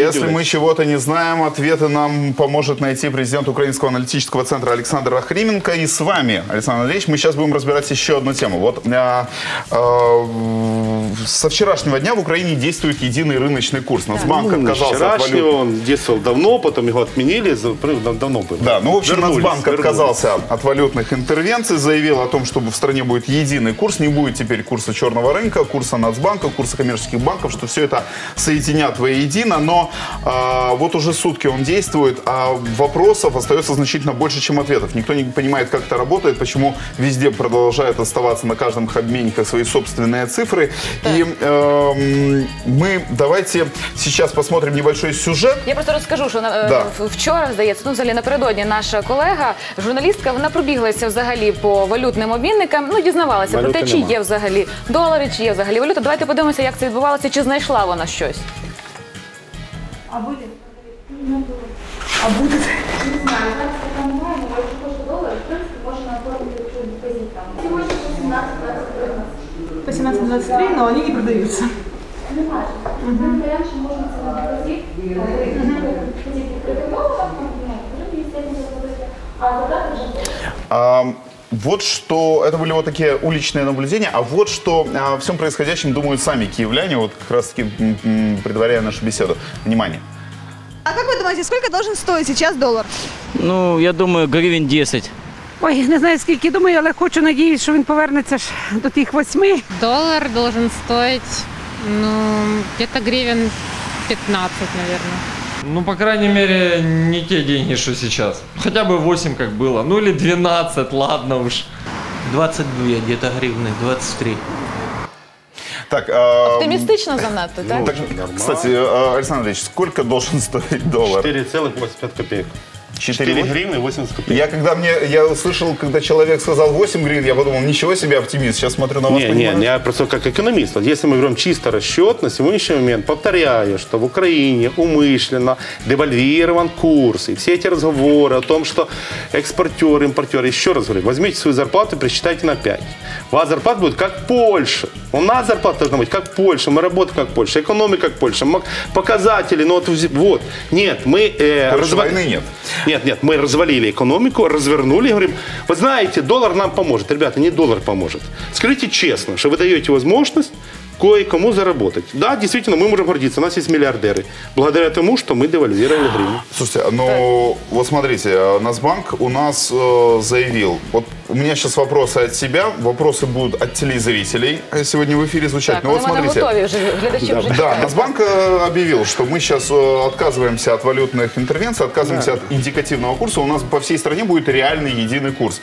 Если мы чего-то не знаем, ответы нам поможет найти президент Украинского аналитического центра Александр Охрименко. И с вами, Александр Андреевич, мы сейчас будем разбирать еще одну тему. Вот а, а, со вчерашнего дня в Украине действует единый рыночный курс. Нацбанк Ну, отказался от вчерашнего валют. он действовал давно, потом его отменили, дав- давно было. Да, ну, в общем, Вернулись, Нацбанк вернулись. отказался от валютных интервенций, заявил о том, что в стране будет единый курс, не будет теперь курса черного рынка, курса Нацбанка, курса коммерческих банков, что все это соединят воедино, но а, вот уже сутки он действует, а вопросов остается значительно больше, чем ответов. Никто не понимает, как это работает, почему везде продолжают оставаться на каждом их обменниках свои собственные цифры. И эм, мы давайте сейчас посмотрим небольшой сюжет. Я просто розкажу, що на- е, Да. в- вчора, здається, ну взагалі напередодні наша колега, журналістка, вона пробіглася взагалі по валютним обмінникам. Ну, дізнавалася Валюти про те, чи нема. є взагалі долари, чи є взагалі валюта. Давайте подивимося, як це відбувалося, чи знайшла вона щось. А будет? А будет? Не знаю, зараз така немає, але якщо кошти долари, в принципі, можна оформити якщо депозит там. Сьогодні по 17 По 17-23, но они не продаются. Не важно. Нам варіант, що можна це на депозит, депозит відкрити доларом, ну, вже міністерство заплатити, а задати вже А, Вот что, это были вот такие уличные наблюдения, а вот что о всем происходящем думают сами киевляне, вот как раз таки м, м, предваряя нашу беседу. Внимание. А как вы думаете, сколько должен стоить сейчас доллар? Ну, я думаю, гривень 10. Ой, не знаю скільки думаю, але хочу надіюсь, що він повернеться ж до тих восьми. Доллар должен стоить, ну, где-то гривен 15, наверное. Ну, по крайней мере, не те деньги, что сейчас. Хотя бы 8, как было. Ну, или 12, ладно уж. 22 где-то гривны, 23. Так, а, Оптимістично занадто, так? так, кстати, а, Александр Андреевич, сколько должен стоить доллар? 4,85 копеек. 4 4 гривны 80 копеек. Я когда мне, я услышал, когда человек сказал 8 гривен, я подумал, ничего себе оптимист. Сейчас смотрю на вас, Не, понимаю, не, я просто как экономист. Вот если мы берем чисто расчет, на сегодняшний момент, повторяю, что в Украине умышленно девальвирован курс. И все эти разговоры о том, что экспортер, импортер, еще раз говорю, возьмите свою зарплату и просчитайте на 5. У вас зарплата будет как Польша. У нас зарплата должна быть как Польша, мы работаем как Польша, экономика как Польша, показатели, ну вот, вот. Нет, мы... э, разва- войны нет. Нет, нет, мы развалили экономику, развернули, говорим, вы знаете, доллар нам поможет. Ребята, не доллар поможет. Скажите честно, что вы даете возможность кое-кому заработать. Да, действительно, мы можем гордиться, у нас есть миллиардеры. Благодаря тому, что мы девальвировали гривну. Слушайте, ну вот смотрите, э, Нацбанк у нас э, заявил, вот у меня сейчас вопросы от себя, вопросы будут от телезрителей э, сегодня в эфире звучать. Так, ну вони вот смотрите. готові вже глядачі вже Да. Нацбанк э, объявил, что мы сейчас э, отказываемся от валютных интервенций, отказываемся от индикативного курса. У нас по всей стране будет реальный единый курс.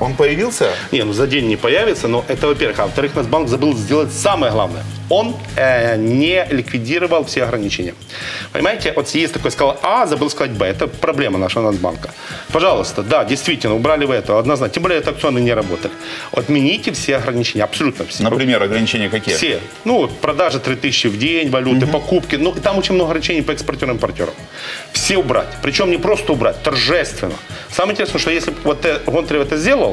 Он появился? Не, ну за день не появится, но это во-первых. А во-вторых, Нацбанк забыл сделать самое главное. Он э, не ликвидировал все ограничения. Понимаете, вот есть такой сказал А, забыл сказать Б. Это проблема нашего Нацбанка. Пожалуйста, да, действительно, убрали вы это однозначно. Тем более, это акционы не работали. Отмените все ограничения, абсолютно все. Например, ограничения какие? Все. Ну, вот продажа 3000 в день, валюты, покупки. Ну, там очень много ограничений по экспортерам и импортерам. Все убрать. Причем не просто убрать, торжественно. Самое интересное, что если вот э, Гонтарев это сделал,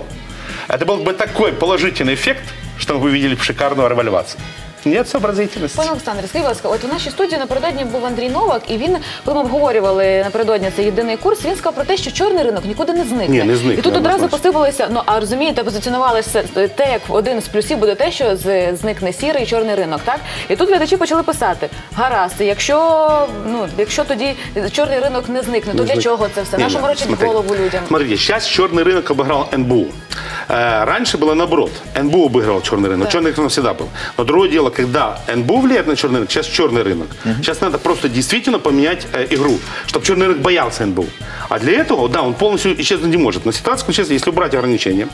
это был бы такой положительный эффект, что вы увидели бы шикарную револьвацию. Нет сообразительности. Пане Олександре, скажіть, будь ласка, от у нашій студії напередодні був Андрій Новак, і він, коли ми обговорювали напередодні цей єдиний курс, він сказав про те, що чорний ринок нікуди не зникне. Ні, не зникне, І тут одразу однозначно. посипалося, ну а розумієте, позиціонувалося те, як один з плюсів буде те, що з- зникне сірий і чорний ринок, так? І тут глядачі почали писати: гаразд, якщо ну якщо тоді чорний ринок не зникне, то Не для зникне. чого це все? Не, Нащо не, морочить смотрите. голову людям? Смотрите, сейчас черный рынок обыграл НБУ. Раньше было наоборот. НБУ обыгрывал черный рынок. Черный рынок всегда был. Но другое дело, когда НБУ влияет на черный рынок, сейчас черный рынок. Сейчас надо просто действительно поменять э, игру, чтобы черный рынок боялся НБУ. А для этого, да, он полностью исчезнуть не может. Но ситуация заключается, если убрать ограничения,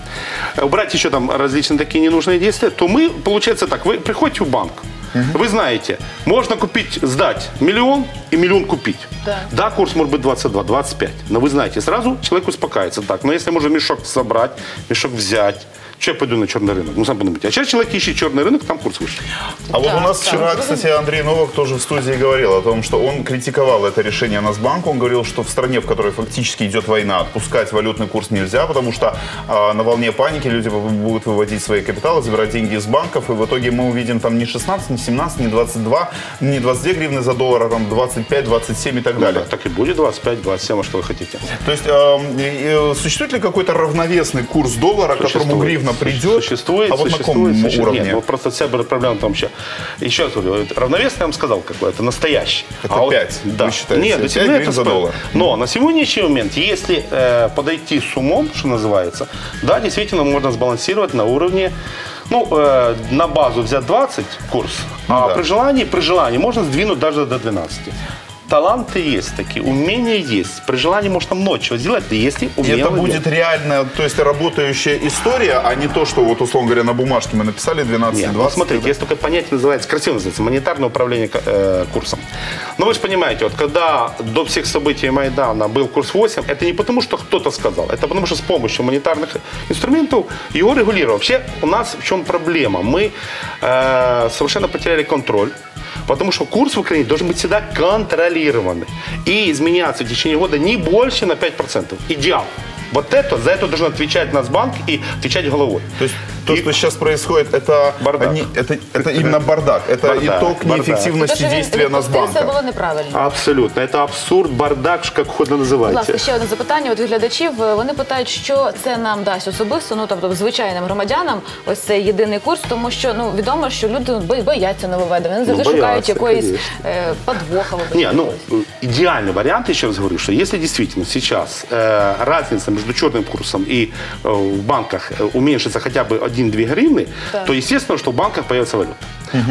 убрать еще там различные такие ненужные действия, то мы, получается так, вы приходите в банк, вы знаете, можно купить, сдать миллион и миллион купить. Да. Да, курс может быть 22, 25. Но вы знаете, сразу человек успокаивается. Так, но если можно мешок собрать, мешок взять, Что я пойду на черный рынок? Ну, сам подумайте. А сейчас человек ищет черный рынок, там курс выше. А вот Да, у нас да, вчера, зрозуміло. кстати, Андрей Новак тоже в студии говорил о том, что он критиковал это решение Насбанка. Он говорил, что в стране, в которой фактически идет война, отпускать валютный курс нельзя, потому что а, на волне паники люди будут выводить свои капиталы, забирать деньги из банков, и в итоге мы увидим там не 16, не 17, не 22, не 22 гривны за доллар, а там 25, 27 и так Да, далее. так и будет 25, 27, а что вы хотите. То есть и, э, существует ли какой-то равновесный курс доллара, которому Существует. Гривна придет? Существует, а вот на существует, каком существует. уровне? Нет, ну просто вся проблема в том, что... Еще раз говорю, равновесие я вам сказал какое, это настоящий. Это вот- пять, да. вы считаете, Нет, до пять сих пор гривен это за доллар. Но на сегодняшний момент, если э, подойти с умом, что называется, да, действительно можно сбалансировать на уровне ну, э, на базу взять 20 курс, Ну а да. при желании, при желании можно сдвинуть даже до 12. Таланты есть такие, умения есть. При желании можно много чего сделать, если умело это делать. будет реальная, то есть работающая история, а не то, что вот, условно говоря, на бумажке мы написали 12 Нет, 20 вот смотрите, есть такое понятие, называется, красиво называется, монетарное управление э, курсом. Но вы же понимаете, вот когда до всех событий Майдана был курс 8, это не потому, что кто-то сказал, это потому, что с помощью монетарных инструментов его регулировал. Вообще у нас в чем проблема? Мы э, совершенно потеряли контроль. Потому что курс в Украине должен быть всегда контролированный. И изменяться в течение года не больше на 5%. Идеал. Вот это, за это должен отвечать Нацбанк и отвечать головой. То есть то, И- что сейчас происходит, это, Бардак. они- это, это именно бардак. Это Бардак, итог бардак. неэффективности Те, що він действия відпустив, це Насбанка. було неправильно. Абсолютно. Это абсурд, бардак, как угодно Будь называйте. ласка, ще одне запитання. От від глядачів е, вони питають, що це нам дасть особисто, ну тобто звичайним громадянам, ось цей єдиний курс, тому що ну відомо, що люди бо- бояться нововведення. Вони завжди Ну, шукають бояться, якоїсь конечно. е, подвоха. вибачте. Не, ну, идеальный вариант, еще раз говорю, что если действительно сейчас э, разница между черным курсом и э, в банках э, уменьшится хотя бы 1-2 гривны, Да. то естественно, что в банках появится валюта.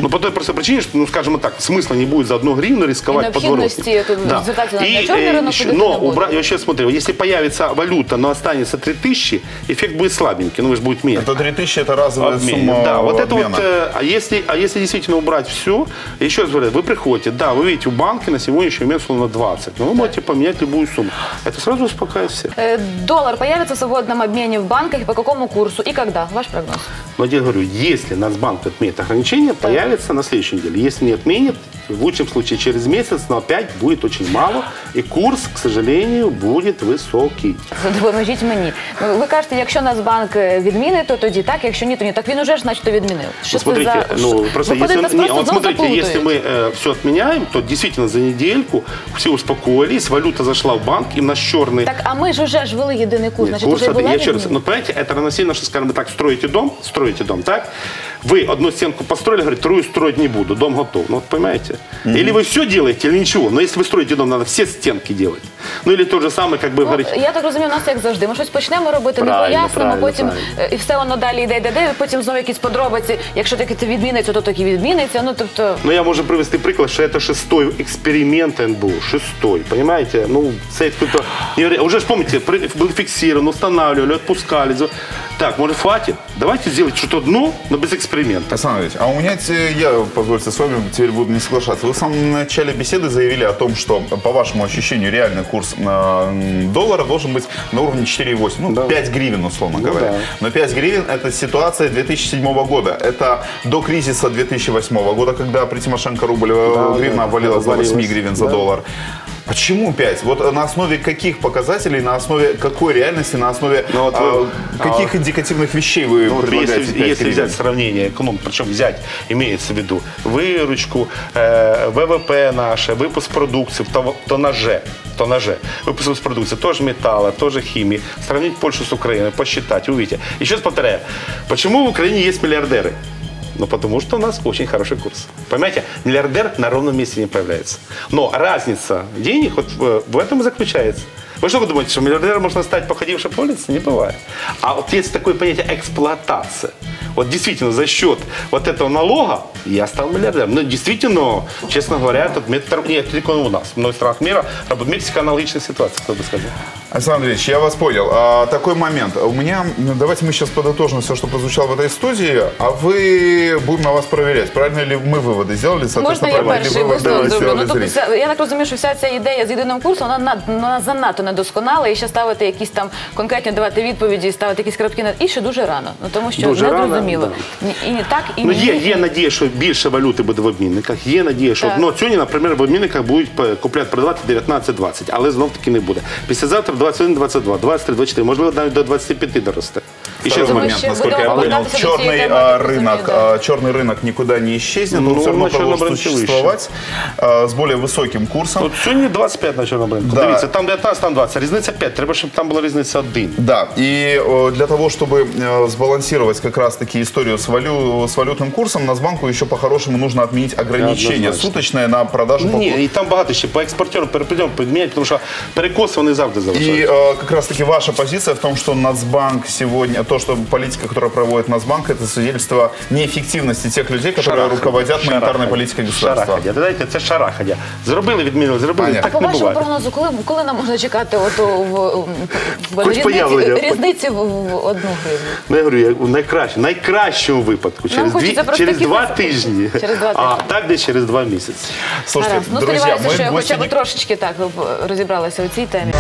Но по той простой причине, что, ну, скажем так, смысла не будет за одну гривну рисковать И необходимости подворотней. это на И, черный э, рынок еще- но не будет. убра- я сейчас смотрю, если появится валюта, но останется 3000, эффект будет слабенький, ну, вы же будете менять. Это 3000, это разовая Обмене. сумма Да, вот это обмена. вот, э, а если, а если действительно убрать все, еще раз говорю, вы приходите, да, вы видите, у банка на сегодняшний момент условно 20, но вы можете поменять любую сумму. Это сразу успокаивает всех. Э, Доллар появится в свободном обмене в банках по какому курсу и когда? Ваш прогноз? Но я говорю, если Нацбанк отменит ограничения, появится на следующей неделе. Если не отменит, в лучшем случае через месяц, но опять будет очень мало, и курс, к сожалению, будет высокий. Допоможіть мені. Ну, Ви кажете, якщо Нацбанк е, відмінить, то тоді так, якщо ні, то ні. Так він уже ж начебто відмінив. Що Ну, це смотрите, за... ну, що- просто, Виходить, если, нас не, просто вот знов смотрите, если заплутують. мы все отменяем, то действительно за недельку все успокоились, валюта зашла в банк, и наш черный Так, а ми ж уже ж ввели єдиний курс, значить, Курс уже это- була я еще раз, відміна? ну, понимаете, это равносильно, что, скажем так, строите дом, строите дом, так? Вы одну стенку построили, говорите, вторую строить не буду, дом готов. Ну, вот понимаете? Или вы все делаете, или ничего. Но если вы строите дом, надо все стенки делать. Ну, или то же самое, как бы Ну, говорить, я так розумію, у нас як завжди. Ми щось почнемо робити, не Правильно, пояснимо, правильно, потім правильно. е, і все воно далі йде, йде, йде, і потім знову якісь подробиці. Якщо таки це відміниться, то таки відміниться. Ну тобто. Ну, я можу привести приклад, що це шестой експеримент НБУ. Шестой, понимаете? Ну, це кто-то... не говоря- Уже ж помните, при- был фиксирован, устанавливали, отпускали. Так, может, хватит? Давайте сделать что-то одно, но без эксперимента. Александр Ильич, а у меня, я, позвольте, с вами теперь буду не соглашаться. Вы в самом начале беседы заявили о том, что, по вашему ощущению, реальный курс м, доллара должен быть на уровне 4,8, ну, Да. 5 гривен, условно Ну говоря. да. Но 5 гривен – это ситуация 2007 года. Это до кризиса 2008 года, когда при Тимошенко рубль, э, Да, гривна да, обвалилась до 8 обвалилась, гривен за да. доллар. Почему 5? Вот на основе каких показателей, на основе какой реальности, на основе Ну, вот а, каких а- индикативных вещей вы Ну, предлагаете если, 5 если гривен? взять сравнение эконом, причем взять имеется в виду выручку, э, ВВП наше, выпуск продукции в тово- тоннаже, тоннаже, выпуск продукции, тоже металла, тоже химии, сравнить Польшу с Украиной, посчитать, увидите. Еще раз повторяю, почему в Украине есть миллиардеры? Ну, потому что у нас очень хороший курс. Понимаете, миллиардер на ровном месте не появляется. Но разница денег вот в, этом и заключается. Вы что вы думаете, что миллиардером можно стать, походивши по улице? Не бывает. А вот есть такое понятие эксплуатация. Вот действительно за счет вот этого налога я стал миллиардером. Но действительно, честно говоря, этот метод, нет, только у нас. В многих странах мира работает Мексика аналогичная ситуация, кто бы сказал. Александр Андреевич, я вас понял. А, такой момент. У меня, ну, давайте мы сейчас подытожим все, что прозвучало в этой студии, а вы будем на вас проверять, правильно ли мы выводы сделали, Можна соответственно, я правильно ли перший выводы висновок зроблю? сделали Ну, тобто, зрители. вся- я так розумію, що вся ця ідея з єдиним курсом, вона, над- вона занадто недосконала, і ще ставити якісь там конкретні давати відповіді, ставити якісь крапки над і ще дуже рано. Ну тому що Дуже не рано, зрозуміло. Ні- І не так, і Ну, ні. є, є надія, що більше валюти буде в обмінниках. Є надія, що Так. ну, сьогодні, наприклад, в обмінниках будуть купляти продавати 19-20, але знов таки не буде. Післязавтра 21-22, 23-24, можливо, навіть до 25 доросте. І Второй ще Думаю, момент, ще насколько будем я понял, повертатися до цієї черный теми, а, я так рынок, розумію, да. а, черный рынок никуда не исчезнет, Ну, он все равно на черном продолжит рынке выше. существовать а, с более высоким курсом. От сьогодні 25 на чорному ринку. Да. Дивіться, там 19, там 20. Різниця 5. Треба, щоб там була різниця 1. Да, и э, для того, чтобы э, сбалансировать как раз-таки историю с, валю- с валютным курсом, Нацбанку еще по-хорошему нужно отменить ограничение Однозначно. суточное на продажу Ні, покупок. і там багато ще по експортерам переприйдемо підміняти, тому що перекоси вони завжди И залишаються. э, как раз-таки ваша позиция в том, что Нацбанк сегодня, то, что политика, которая проводит Нацбанк, это свидетельство неэффективности тех людей, которые Шарахадя. руководят монетарной Шарахадя. политикой государства. Шарахадя. Знаєте, це шарахадя. Зробили, відмінили, зробили, Понятно. так По не вашому буває. прогнозу, коли, коли нам можна чекати от, в, в, Хоч різниці, появлення. різниці в, в одну гривню? Ну, я говорю, я в найкраще, найкращому випадку, через, дві, хочеться просто через такі два висновки. тижні, Через два а тижні. так десь через два місяці. Слушайте, Гаразд. Ну, друзья, сподіваюся, що мы я гости хоча б не- трошечки так розібралася у цій темі.